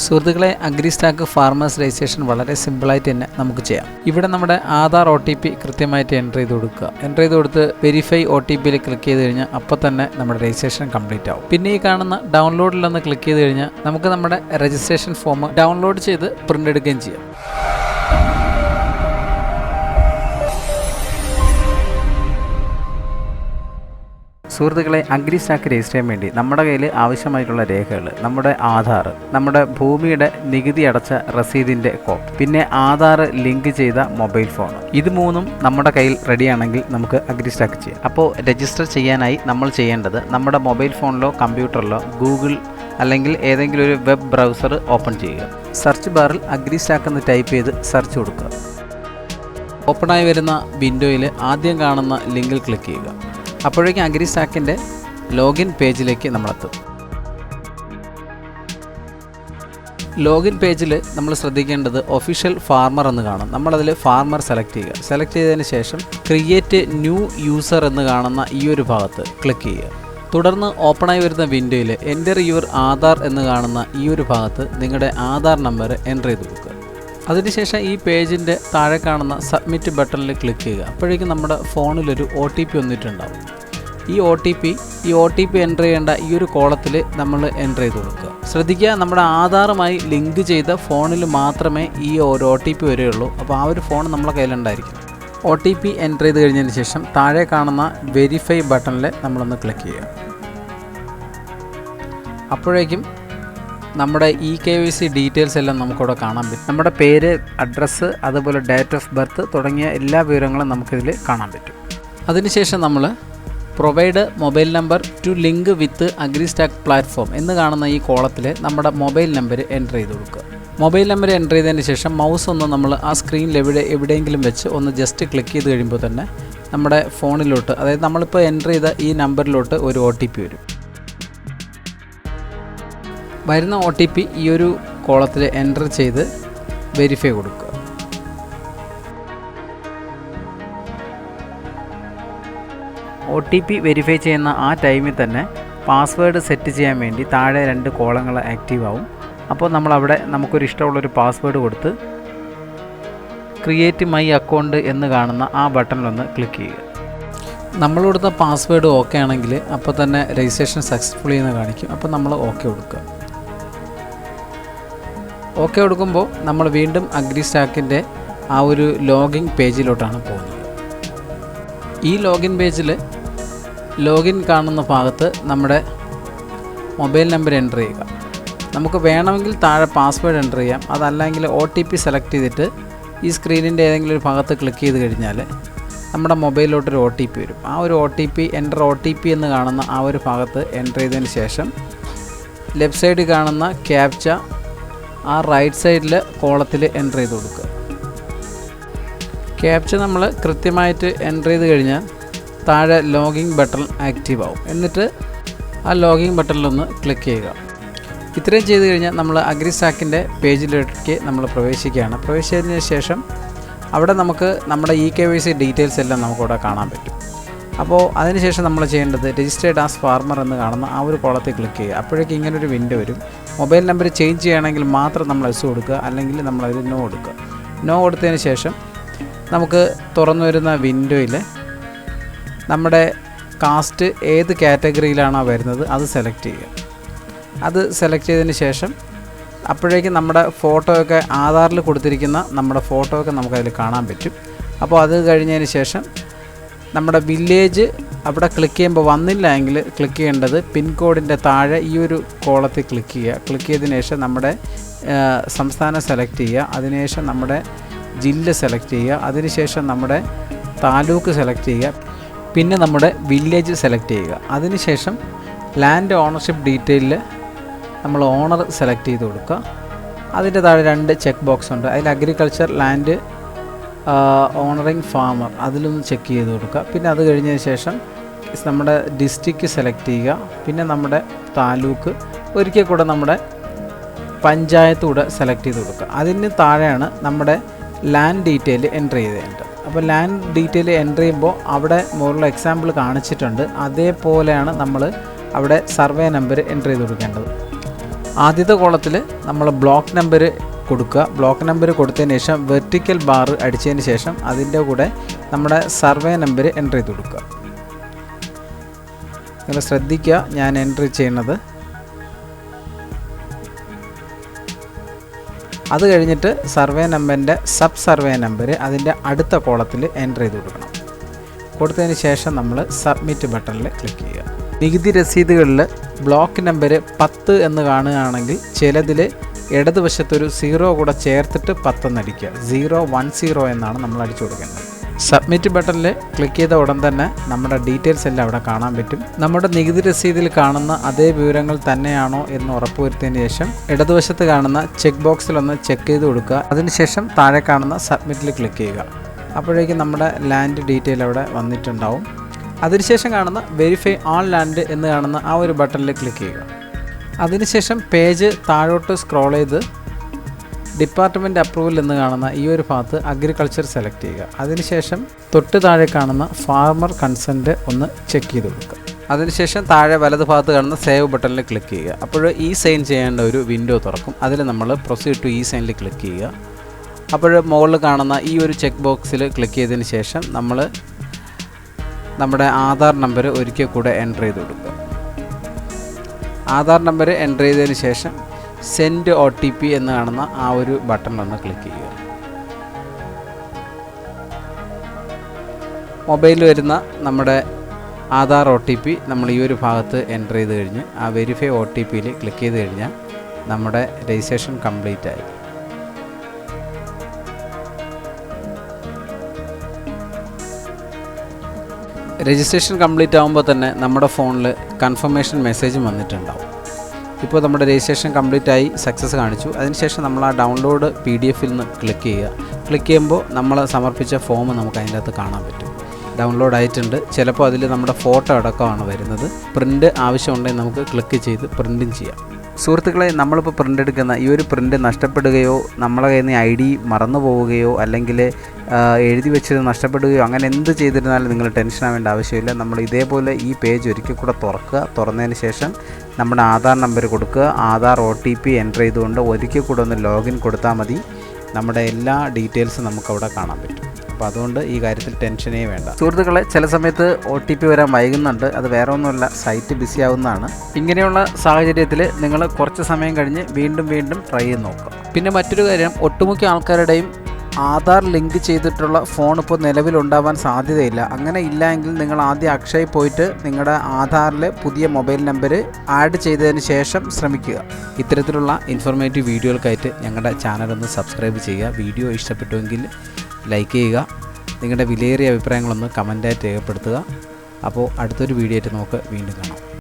സുഹൃത്തുക്കളെ AgriStack farmers registration വളരെ സിമ്പിളായിട്ട് തന്നെ നമുക്ക് ചെയ്യാം. ഇവിടെ നമ്മുടെ ആധാർ ഒ ടി പി കൃത്യമായിട്ട് എന്റർ ചെയ്ത് കൊടുക്കുക. എന്റർ ചെയ്ത് കൊടുത്ത് വെരിഫൈ ഒ ടി പിയിൽ ക്ലിക്ക് ചെയ്ത് കഴിഞ്ഞാൽ അപ്പോൾ തന്നെ നമ്മുടെ രജിസ്ട്രേഷൻ കംപ്ലീറ്റ് ആവും. പിന്നെ ഈ കാണുന്ന ഡൗൺലോഡിൽ ഒന്ന് ക്ലിക്ക് ചെയ്ത് കഴിഞ്ഞാൽ നമുക്ക് നമ്മുടെ രജിസ്ട്രേഷൻ ഫോം ഡൗൺലോഡ് ചെയ്ത് പ്രിന്റ് എടുക്കുകയും ചെയ്യാം. സുഹൃത്തുക്കളെ അഗ്രി സ്റ്റാക്ക് രജിസ്റ്റർ ചെയ്യാൻ വേണ്ടി നമ്മുടെ കയ്യിൽ ആവശ്യമായിട്ടുള്ള രേഖകൾ നമ്മുടെ ആധാർ നമ്മുടെ ഭൂമിയുടെ നികുതി അടച്ച റസീദിന്റെ കോപ്പ് പിന്നെ ആധാർ ലിങ്ക് ചെയ്ത മൊബൈൽ ഫോൺ ഇത് മൂന്നും നമ്മുടെ കയ്യിൽ റെഡിയാണെങ്കിൽ നമുക്ക് അഗ്രി സ്റ്റാക്ക് ചെയ്യാം. അപ്പോൾ രജിസ്റ്റർ ചെയ്യാനായി നമ്മൾ ചെയ്യേണ്ടത് നമ്മുടെ മൊബൈൽ ഫോണിലോ കമ്പ്യൂട്ടറിലോ ഗൂഗിൾ അല്ലെങ്കിൽ ഏതെങ്കിലും ഒരു വെബ് ബ്രൗസർ ഓപ്പൺ ചെയ്യുക. സെർച്ച് ബാറിൽ അഗ്രി സ്റ്റാക്ക് എന്ന് ടൈപ്പ് ചെയ്ത് സെർച്ച് കൊടുക്കുക. ഓപ്പണായി വരുന്ന വിൻഡോയിൽ ആദ്യം കാണുന്ന ലിങ്കിൽ ക്ലിക്ക് ചെയ്യുക. അപ്പോഴേക്കും അഗ്രി സ്റ്റാക്കിന്റെ ലോഗിൻ പേജിലേക്ക് നമ്മളെത്തും. ലോഗിൻ പേജിൽ നമ്മൾ ശ്രദ്ധിക്കേണ്ടത് ഒഫീഷ്യൽ ഫാർമർ എന്ന് കാണും. നമ്മളതിൽ ഫാർമർ സെലക്ട് ചെയ്യുക. സെലക്ട് ചെയ്തതിന് ശേഷം ക്രിയേറ്റ് ന്യൂ യൂസർ എന്ന് കാണുന്ന ഈ ഒരു ഭാഗത്ത് ക്ലിക്ക് ചെയ്യുക. തുടർന്ന് ഓപ്പണായി വരുന്ന വിൻഡോയിൽ എന്റർ യുവർ ആധാർ എന്ന് കാണുന്ന ഈ ഒരു ഭാഗത്ത് നിങ്ങളുടെ ആധാർ നമ്പർ എന്റർ ചെയ്ത് കൊടുക്കുക. അതിനുശേഷം ഈ പേജിന്റെ താഴെ കാണുന്ന സബ്മിറ്റ് ബട്ടണിൽ ക്ലിക്ക് ചെയ്യുക. അപ്പോഴേക്കും നമ്മുടെ ഫോണിലൊരു ഒ ടി പി വന്നിട്ടുണ്ടാവും. ഈ ഒ ടി പി ഈ ഒ ടി പി എന്റർ ചെയ്യേണ്ട ഈ ഒരു കോളത്തിൽ നമ്മൾ എന്റർ ചെയ്ത് കൊടുക്കുക. ശ്രദ്ധിക്കുക നമ്മുടെ ആധാറുമായി ലിങ്ക് ചെയ്ത ഫോണിൽ മാത്രമേ ഈ ഒരു ഒ ടി പി വരികയുള്ളൂ. അപ്പോൾ ആ ഒരു ഫോൺ നമ്മളെ കയ്യിലുണ്ടായിരിക്കും. ഒ ടി പി എന്റർ ചെയ്ത് കഴിഞ്ഞതിന് ശേഷം താഴെ കാണുന്ന വെരിഫൈ ബട്ടണിൽ നമ്മളൊന്ന് ക്ലിക്ക് ചെയ്യുക. അപ്പോഴേക്കും നമ്മുടെ E K V C details എല്ലാം നമുക്കിവിടെ കാണാൻ പറ്റും. നമ്മുടെ പേര് അഡ്രസ്സ് അതുപോലെ ഡേറ്റ് ഓഫ് ബർത്ത് തുടങ്ങിയ എല്ലാ വിവരങ്ങളും നമുക്കിതിൽ കാണാൻ പറ്റും. അതിനുശേഷം നമ്മൾ provide mobile number to link with AgriStack platform എന്ന് കാണുന്ന ഈ കോളത്തിൽ നമ്മുടെ മൊബൈൽ നമ്പർ എന്റർ ചെയ്ത് കൊടുക്കുക. മൊബൈൽ നമ്പർ എന്റർ ചെയ്തതിന് ശേഷം മൗസ് ഒന്ന് നമ്മൾ ആ സ്ക്രീനിൽ എവിടെ എവിടെയെങ്കിലും വെച്ച് ഒന്ന് ജസ്റ്റ് ക്ലിക്ക് ചെയ്ത് കഴിയുമ്പോൾ തന്നെ നമ്മുടെ ഫോണിലോട്ട് അതായത് നമ്മളിപ്പോൾ എന്റർ ചെയ്ത ഈ നമ്പറിലോട്ട് ഒരു ഒ ടി പി വരും. വരുന്ന ഒ ടി പി ഈ ഒരു കോളത്തിൽ എന്റർ ചെയ്ത് വെരിഫൈ കൊടുക്കുക. ഒ ടി പി വെരിഫൈ ചെയ്യുന്ന ആ ടൈമിൽ തന്നെ പാസ്വേഡ് സെറ്റ് ചെയ്യാൻ വേണ്ടി താഴെ രണ്ട് കോളങ്ങൾ ആക്റ്റീവ് ആവും. അപ്പോൾ നമ്മളവിടെ നമുക്കൊരു ഇഷ്ടമുള്ളൊരു പാസ്വേഡ് കൊടുത്ത് ക്രിയേറ്റ് മൈ അക്കൗണ്ട് എന്ന് കാണുന്ന ആ ബട്ടണിലൊന്ന് ക്ലിക്ക് ചെയ്യുക. നമ്മൾ കൊടുത്ത പാസ്വേഡ് ഓക്കെ ആണെങ്കിൽ അപ്പോൾ തന്നെ രജിസ്ട്രേഷൻ സക്സസ്ഫുള്ളി എന്ന് കാണിക്കും. അപ്പോൾ നമ്മൾ ഓക്കെ കൊടുക്കുക. ഓക്കെ കൊടുക്കുമ്പോൾ നമ്മൾ വീണ്ടും അഗ്രി സ്റ്റാക്കിന്റെ ആ ഒരു ലോഗിൻ പേജിലോട്ടാണ് പോകുന്നത്. ഈ ലോഗിൻ പേജിൽ ലോഗിൻ കാണുന്ന ഭാഗത്ത് നമ്മുടെ മൊബൈൽ നമ്പർ എന്റർ ചെയ്യുക. നമുക്ക് വേണമെങ്കിൽ താഴെ പാസ്വേഡ് എന്റർ ചെയ്യാം. അതല്ലെങ്കിൽ ഒ ടി പി സെലക്ട് ചെയ്തിട്ട് ഈ സ്ക്രീനിന്റെ ഏതെങ്കിലും ഒരു ഭാഗത്ത് ക്ലിക്ക് ചെയ്ത് കഴിഞ്ഞാൽ നമ്മുടെ മൊബൈലിലോട്ടൊരു ഒ ടി പി വരും. ആ ഒരു O T P enter O T P എന്ന് കാണുന്ന ആ ഒരു ഭാഗത്ത് എന്റർ ചെയ്തതിന് ശേഷം ലെഫ്റ്റ് സൈഡിൽ കാണുന്ന ക്യാപ്ച ആ റൈറ്റ് സൈഡിൽ കോളത്തിൽ എന്റർ ചെയ്ത് കൊടുക്കുക. ക്യാപ്ച നമ്മൾ കൃത്യമായിട്ട് എന്റർ ചെയ്ത് കഴിഞ്ഞാൽ താഴെ ലോഗിൻ ബട്ടൺ ആക്റ്റീവ് ആവും എന്നിട്ട് ആ ലോഗിൻ ബട്ടണിലൊന്ന് ക്ലിക്ക് ചെയ്യുക. ഇത്രയും ചെയ്ത് കഴിഞ്ഞാൽ നമ്മൾ അഗ്രിസാക്കിന്റെ പേജിലേക്ക് നമ്മൾ പ്രവേശിക്കുകയാണ്. പ്രവേശിച്ചതിന് ശേഷം അവിടെ നമുക്ക് നമ്മുടെ E K Y C details എല്ലാം നമുക്കിവിടെ കാണാൻ പറ്റും. അപ്പോൾ അതിനുശേഷം നമ്മൾ ചെയ്യേണ്ടത് രജിസ്റ്റേർഡ് ആസ് ഫാർമർ എന്ന് കാണുന്ന ആ ഒരു കോളത്തിൽ ക്ലിക്ക് ചെയ്യുക. അപ്പോഴേക്കും ഇങ്ങനൊരു വിൻഡോ വരും. മൊബൈൽ നമ്പർ ചേഞ്ച് ചെയ്യണമെങ്കിൽ മാത്രം നമ്മൾ എസ് കൊടുക്കുക. അല്ലെങ്കിൽ നമ്മൾ നോ കൊടുക്കുക. നോ കൊടുത്തതിന് ശേഷം നമുക്ക് തുറന്നു വരുന്ന വിൻഡോയിൽ നമ്മുടെ കാസ്റ്റ് ഏത് കാറ്റഗറിയിലാണോ വരുന്നത് അത് സെലക്ട് ചെയ്യുക. അത് സെലക്ട് ചെയ്തതിന് ശേഷം അപ്പോഴേക്കും നമ്മുടെ ഫോട്ടോയൊക്കെ ആധാറിൽ കൊടുത്തിരിക്കുന്ന നമ്മുടെ ഫോട്ടോയൊക്കെ നമുക്കതിൽ കാണാൻ പറ്റും. അപ്പോൾ അത് കഴിഞ്ഞതിന് ശേഷം നമ്മുടെ വില്ലേജ് അവിടെ ക്ലിക്ക് ചെയ്യുമ്പോൾ വന്നില്ല എങ്കിൽ ക്ലിക്ക് ചെയ്യേണ്ടത് പിൻകോഡിന്റെ താഴെ ഈ ഒരു കോളത്തിൽ ക്ലിക്ക് ചെയ്യുക. ക്ലിക്ക് ചെയ്തതിന് ശേഷം നമ്മുടെ സംസ്ഥാനം സെലക്ട് ചെയ്യുക. അതിനുശേഷം നമ്മുടെ ജില്ല സെലക്ട് ചെയ്യുക. അതിനുശേഷം നമ്മുടെ താലൂക്ക് സെലക്ട് ചെയ്യുക. പിന്നെ നമ്മുടെ വില്ലേജ് സെലക്ട് ചെയ്യുക. അതിനുശേഷം ലാൻഡ് ഓണർഷിപ്പ് ഡീറ്റെയിലിൽ നമ്മൾ ഓണർ സെലക്ട് ചെയ്ത് കൊടുക്കുക. അതിന്റെ താഴെ രണ്ട് ചെക്ക് ബോക്സ് ഉണ്ട്. അതിൽ അഗ്രികൾച്ചർ ലാൻഡ് ഓണറിങ് ഫാമർ അതിലൊന്ന് ചെക്ക് ചെയ്ത് കൊടുക്കുക. പിന്നെ അത് കഴിഞ്ഞതിന് ശേഷം നമ്മുടെ ഡിസ്ട്രിക്റ്റ് സെലക്ട് ചെയ്യുക. പിന്നെ നമ്മുടെ താലൂക്ക് ഒരിക്കൽ കൂടെ നമ്മുടെ പഞ്ചായത്ത് കൂടെ സെലക്ട് ചെയ്ത് കൊടുക്കുക. അതിന് താഴെയാണ് നമ്മുടെ ലാൻഡ് ഡീറ്റെയിൽ എന്റർ ചെയ്തേണ്ടത്. അപ്പോൾ ലാൻഡ് ഡീറ്റെയിൽ എന്റർ ചെയ്യുമ്പോൾ അവിടെ മുകളിൽ എക്സാമ്പിൾ കാണിച്ചിട്ടുണ്ട്. അതേപോലെയാണ് നമ്മൾ അവിടെ സർവേ നമ്പർ എന്റർ ചെയ്ത് കൊടുക്കേണ്ടത്. ആദ്യത്തെ കോളത്തിൽ നമ്മൾ ബ്ലോക്ക് നമ്പർ കൊടുക്കുക. ബ്ലോക്ക് നമ്പർ കൊടുത്തതിന് ശേഷം വെർട്ടിക്കൽ ബാർ അടിച്ചതിന് ശേഷം അതിന്റെ കൂടെ നമ്മുടെ സർവേ നമ്പർ എന്റർ ചെയ്ത് കൊടുക്കുക. നിങ്ങൾ ശ്രദ്ധിക്കുക ഞാൻ എന്റർ ചെയ്യുന്നത്. അത് കഴിഞ്ഞിട്ട് സർവേ നമ്പറിന്റെ സബ് സർവേ നമ്പർ അതിന്റെ അടുത്ത കോളത്തിൽ എന്റർ ചെയ്ത് കൊടുക്കണം. കൊടുത്തതിന് ശേഷം നമ്മൾ സബ്മിറ്റ് ബട്ടണിൽ ക്ലിക്ക് ചെയ്യുക. നികുതി രസീതുകളിൽ ബ്ലോക്ക് നമ്പർ പത്ത് എന്ന് കാണുകയാണെങ്കിൽ ചിലതിൽ ഇടതുവശത്തൊരു സീറോ കൂടെ ചേർത്തിട്ട് പത്തെന്നടിക്കുക. സീറോ വൺ സീറോ എന്നാണ് നമ്മൾ അടിച്ചു കൊടുക്കേണ്ടത്. സബ്മിറ്റ് ബട്ടണിൽ ക്ലിക്ക് ചെയ്ത ഉടൻ തന്നെ നമ്മുടെ ഡീറ്റെയിൽസ് എല്ലാം അവിടെ കാണാൻ പറ്റും. നമ്മുടെ നികുതി രസീതിൽ കാണുന്ന അതേ വിവരങ്ങൾ തന്നെയാണോ എന്ന് ഉറപ്പുവരുത്തിയതിന് ശേഷം ഇടതുവശത്ത് കാണുന്ന ചെക്ക് ബോക്സിൽ ഒന്ന് ചെക്ക് ചെയ്ത് കൊടുക്കുക. അതിനുശേഷം താഴെ കാണുന്ന സബ്മിറ്റിൽ ക്ലിക്ക് ചെയ്യുക. അപ്പോഴേക്കും നമ്മുടെ ലാൻഡ് ഡീറ്റെയിൽ അവിടെ വന്നിട്ടുണ്ടാവും. അതിനുശേഷം കാണുന്ന വെരിഫൈ ഓൺ ലാൻഡ് എന്ന് കാണുന്ന ആ ഒരു ബട്ടണിൽ ക്ലിക്ക് ചെയ്യുക. അതിനുശേഷം പേജ് താഴോട്ട് സ്ക്രോൾ ചെയ്ത് ഡിപ്പാർട്ട്മെന്റ് അപ്രൂവൽ എന്ന് കാണുന്ന ഈ ഒരു ഭാഗത്ത് അഗ്രികൾച്ചർ സെലക്ട് ചെയ്യുക. അതിനുശേഷം തൊട്ട് താഴെ കാണുന്ന ഫാർമർ കൺസെന്റ് ഒന്ന് ചെക്ക് ചെയ്ത് കൊടുക്കുക. അതിനുശേഷം താഴെ വലത് ഭാഗത്ത് കാണുന്ന സേവ് ബട്ടണിൽ ക്ലിക്ക് ചെയ്യുക. അപ്പോൾ ഈ സൈൻ ചെയ്യേണ്ട ഒരു വിൻഡോ തുറക്കും. അതിൽ നമ്മൾ പ്രൊസീഡ് ടു ഈ സൈനിൽ ക്ലിക്ക് ചെയ്യുക. അപ്പോൾ മുകളിൽ കാണുന്ന ഈ ഒരു ചെക്ക് ബോക്സിൽ ക്ലിക്ക് ചെയ്തതിന് ശേഷം നമ്മൾ നമ്മുടെ ആധാർ നമ്പർ ഒരിക്കൽ കൂടെ എന്റർ ചെയ്ത് കൊടുക്കുക. ആധാർ നമ്പർ എന്റർ ചെയ്തതിന് ശേഷം സെൻഡ് ഒ ടി പി എന്ന് കാണുന്ന ആ ഒരു ബട്ടൺ ഒന്ന് ക്ലിക്ക് ചെയ്യുക. മൊബൈലിൽ വരുന്ന നമ്മുടെ ആധാർ ഒ ടി പി നമ്മൾ ഈ ഒരു ഭാഗത്ത് എന്റർ ചെയ്ത് കഴിഞ്ഞ് ആ വെരിഫൈ ഒ ടി പിയിൽ ക്ലിക്ക് ചെയ്ത് കഴിഞ്ഞാൽ നമ്മുടെ രജിസ്ട്രേഷൻ കംപ്ലീറ്റ് ആയി. രജിസ്ട്രേഷൻ കംപ്ലീറ്റ് ആകുമ്പോൾ തന്നെ നമ്മുടെ ഫോണിൽ കൺഫർമേഷൻ മെസ്സേജും വന്നിട്ടുണ്ടാവും. ഇപ്പോൾ നമ്മുടെ രജിസ്ട്രേഷൻ കംപ്ലീറ്റ് ആയി സക്സസ് കാണിച്ചു. അതിനുശേഷം നമ്മൾ ആ ഡൗൺലോഡ് പി ഡി എഫിൽ നിന്ന് ക്ലിക്ക് ചെയ്യുക. ക്ലിക്ക് ചെയ്യുമ്പോൾ നമ്മൾ സമർപ്പിച്ച ഫോം നമുക്ക് അതിന്റെ അകത്ത് കാണാൻ പറ്റും. ഡൗൺലോഡ് ആയിട്ടുണ്ട്. ചിലപ്പോൾ അതിൽ നമ്മുടെ ഫോട്ടോ അടക്കമാണ് വരുന്നത്. പ്രിന്റ് ആവശ്യമുണ്ടെങ്കിൽ നമുക്ക് ക്ലിക്ക് ചെയ്ത് പ്രിന്റും ചെയ്യാം. സുഹൃത്തുക്കളെ നമ്മളിപ്പോൾ പ്രിന്റ് എടുക്കുന്ന ഈ ഒരു പ്രിന്റ് നഷ്ടപ്പെടുകയോ നമ്മളെ കയ്യിൽ നിന്ന് ഐ ഡി മറന്നു പോവുകയോ അല്ലെങ്കിൽ എഴുതി വെച്ചത് നഷ്ടപ്പെടുകയോ അങ്ങനെ എന്ത് ചെയ്തിരുന്നാലും നിങ്ങൾ ടെൻഷൻ ആവേണ്ട ആവശ്യമില്ല. നമ്മൾ ഇതേപോലെ ഈ പേജ് ഒരിക്കൽ കൂടെ തുറക്കുക. തുറന്നതിന് ശേഷം നമ്മുടെ ആധാർ നമ്പർ കൊടുക്കുക. Aadhaar O T P enter ചെയ്തുകൊണ്ട് ഒരിക്കൽ കൂടെ ഒന്ന് ലോഗിൻ കൊടുത്താൽ മതി. നമ്മുടെ എല്ലാ ഡീറ്റെയിൽസും നമുക്കവിടെ കാണാൻ പറ്റും. അപ്പോൾ അതുകൊണ്ട് ഈ കാര്യത്തിൽ ടെൻഷനേ വേണ്ട. സുഹൃത്തുക്കളെ ചില സമയത്ത് ഒ ടി പി വരാൻ വൈകുന്നുണ്ട്. അത് വേറെ ഒന്നുമല്ല സൈറ്റ് ബിസി ആവുന്നതാണ്. ഇങ്ങനെയുള്ള സാഹചര്യത്തിൽ നിങ്ങൾ കുറച്ച് സമയം കഴിഞ്ഞ് വീണ്ടും വീണ്ടും ട്രൈ ചെയ്ത് നോക്കുക. പിന്നെ മറ്റൊരു കാര്യം ഒട്ടുമുക്ക ആൾക്കാരുടെയും ആധാർ ലിങ്ക് ചെയ്തിട്ടുള്ള ഫോൺ ഇപ്പോൾ നിലവിലുണ്ടാവാൻ സാധ്യതയില്ല. അങ്ങനെ ഇല്ലെങ്കിൽ നിങ്ങൾ ആദ്യം അക്ഷയ് പോയിട്ട് നിങ്ങളുടെ ആധാറിൽ പുതിയ മൊബൈൽ നമ്പർ ആഡ് ചെയ്തതിന് ശേഷം ശ്രമിക്കുക. ഇത്തരത്തിലുള്ള ഇൻഫോർമേറ്റീവ് വീഡിയോകൾക്കായിട്ട് ഞങ്ങളുടെ ചാനൽ ഒന്ന് സബ്സ്ക്രൈബ് ചെയ്യുക. വീഡിയോ ഇഷ്ടപ്പെട്ടുവെങ്കിൽ ലൈക്ക് ചെയ്യുക. നിങ്ങളുടെ വിലയേറിയ അഭിപ്രായങ്ങളൊന്ന് കമന്റായിട്ട് രേഖപ്പെടുത്തുക. അപ്പോൾ അടുത്തൊരു വീഡിയോ ആയിട്ട് നമുക്ക് വീണ്ടും കാണാം.